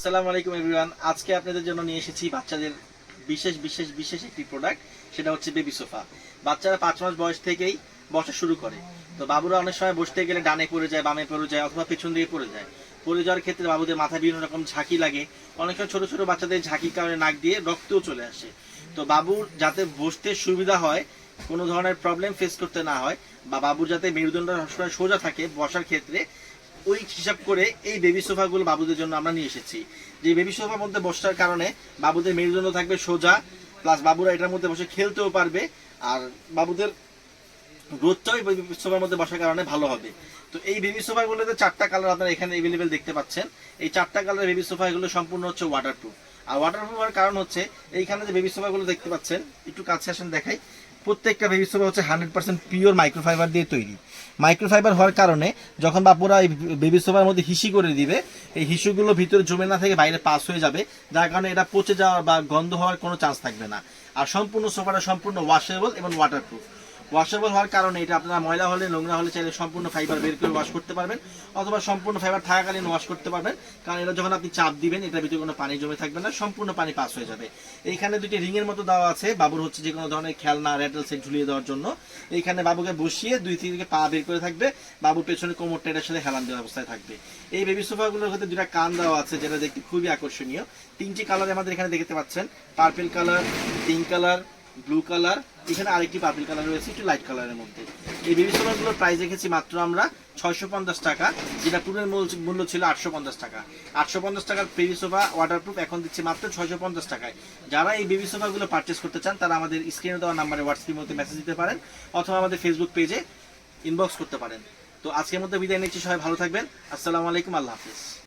আসসালামু আলাইকুম এভরিওয়ান। আজকে আপনাদের জন্য নিয়ে এসেছি বাচ্চাদের বিশেষ বিশেষ বিশেষ একটি প্রোডাক্ট সেটা হচ্ছে বেবি সোফা বাচ্চারা পাঁচ মাস বয়স থেকেই বসা শুরু করে। তো বাবুরা অনেক সময় বসতে গেলে ডানে পড়ে যায়, বামে পড়ে যায়, অথবা পেছন দিয়ে পড়ে যায়। পড়ে যাওয়ার ক্ষেত্রে বাবুদের মাথায় বিভিন্ন রকম ঝাঁকি লাগে। অনেক সময় ছোট ছোট বাচ্চাদের ঝাঁকির কারণে নাক দিয়ে রক্তও চলে আসে। তো বাবুর যাতে বসতে সুবিধা হয়, কোনো ধরনের প্রবলেম ফেস করতে না হয়, বা বাবুর যাতে মেরুদণ্ড সবসময় সোজা থাকে বসার ক্ষেত্রে ওই হিসাব করে এই বেবি সোফাগুলো বাবুদের জন্য আমরা নিয়ে এসেছি। যে বেবি সোফার মধ্যে বসার কারণে বাবুদের মেরুদণ্ড থাকবে সোজা প্লাস বাবুরা এটার মধ্যে বসে খেলতেও পারবে, আর বাবুদের গ্রোথটাও এই বেবি সোফার মধ্যে বসার কারণে ভালো হবে। তো এই বেবি সোফাগুলোতে চারটা কালার আপনারা এখানে এভেলেবেল দেখতে পাচ্ছেন। এই চারটা কালার বেবি সোফা এগুলো সম্পূর্ণ হচ্ছে ওয়াটারপ্রুফ আর ওয়াটারপ্রুফ হওয়ার কারণ হচ্ছে, এইখানে যে বেবি সোফাগুলো দেখতে পাচ্ছেন, একটু কাছে আসেন দেখাই। প্রত্যেকটা বেবি সোফা হচ্ছে হান্ড্রেড পার্সেন্ট পিওর মাইক্রোফাইবার দিয়ে তৈরি। মাইক্রোফাইবার হওয়ার কারণে যখন বাপুরা এই বেবি সোফার মধ্যে হিসি করে দিবে, এই হিসুগুলো ভিতরে জমে না থেকে বাইরে পাস হয়ে যাবে, যার কারণে এটা পচে যাওয়ার বা গন্ধ হওয়ার কোনো চান্স থাকবে না। আর সম্পূর্ণ সোফাটা সম্পূর্ণ ওয়াশেবল এবং ওয়াটারপ্রুফ ওয়াশেবল হওয়ার কারণে এটা আপনারা ময়লা হলে, নোংরা হলে চাইলে সম্পূর্ণ ফাইবার বের করে ওয়াশ করতে পারবেন, অথবা সম্পূর্ণ ফাইবার থাকাকালীন ওয়াশ করতে পারবেন। কারণ এটা যখন আপনি চাপ দিবেন, এটার ভিতরে কোনো পানি জমে থাকবে না, সম্পূর্ণ পানি পাস হয়ে যাবে। এইখানে দুটি রিংয়ের মতো দেওয়া আছে, বাবুর হচ্ছে যে কোনো ধরনের খেলনা রেটল সেট ঝুলিয়ে দেওয়ার জন্য। এইখানে বাবুকে বসিয়ে দুই থেকে পা বের করে থাকবে, বাবুর পেছনে কোমরটা এটার সাথে হেলান দেওয়ার অবস্থায় থাকবে। এই বেবি সোফাগুলোর ক্ষেত্রে দুটা কান দেওয়া আছে, যেটা দেখতে খুবই আকর্ষণীয়। তিনটি কালার আমাদের এখানে দেখতে পাচ্ছেন purple colour pink colour blue colour এখানে আরেকটি পার্পল কালার রয়েছে, একটু লাইট কালারের মধ্যে। এই বেবি সোফাগুলোর প্রাইস রেখেছি মাত্র আমরা ছয়শো পঞ্চাশ টাকা, যেটা পূর্বের মূল- মূল্য ছিল আটশো পঞ্চাশ টাকা। আটশো পঞ্চাশ টাকার বেবি সোফা ওয়াটারপ্রুফ এখন দিচ্ছি মাত্র ছয়শো পঞ্চাশ টাকায়। যারা এই বেবি সোফাগুলো পারচেস করতে চান, তারা আমাদের স্ক্রিনে দেওয়া নাম্বারে হোয়াটসঅ্যাপের মধ্যে মেসেজ দিতে পারেন, অথবা আমাদের ফেসবুক পেজে ইনবক্স করতে পারেন। তো আজকের মধ্যে বিদায় নিচ্ছি, সবাই ভালো থাকবেন। আসসালামু আলাইকুম, আল্লাহ হাফিজ।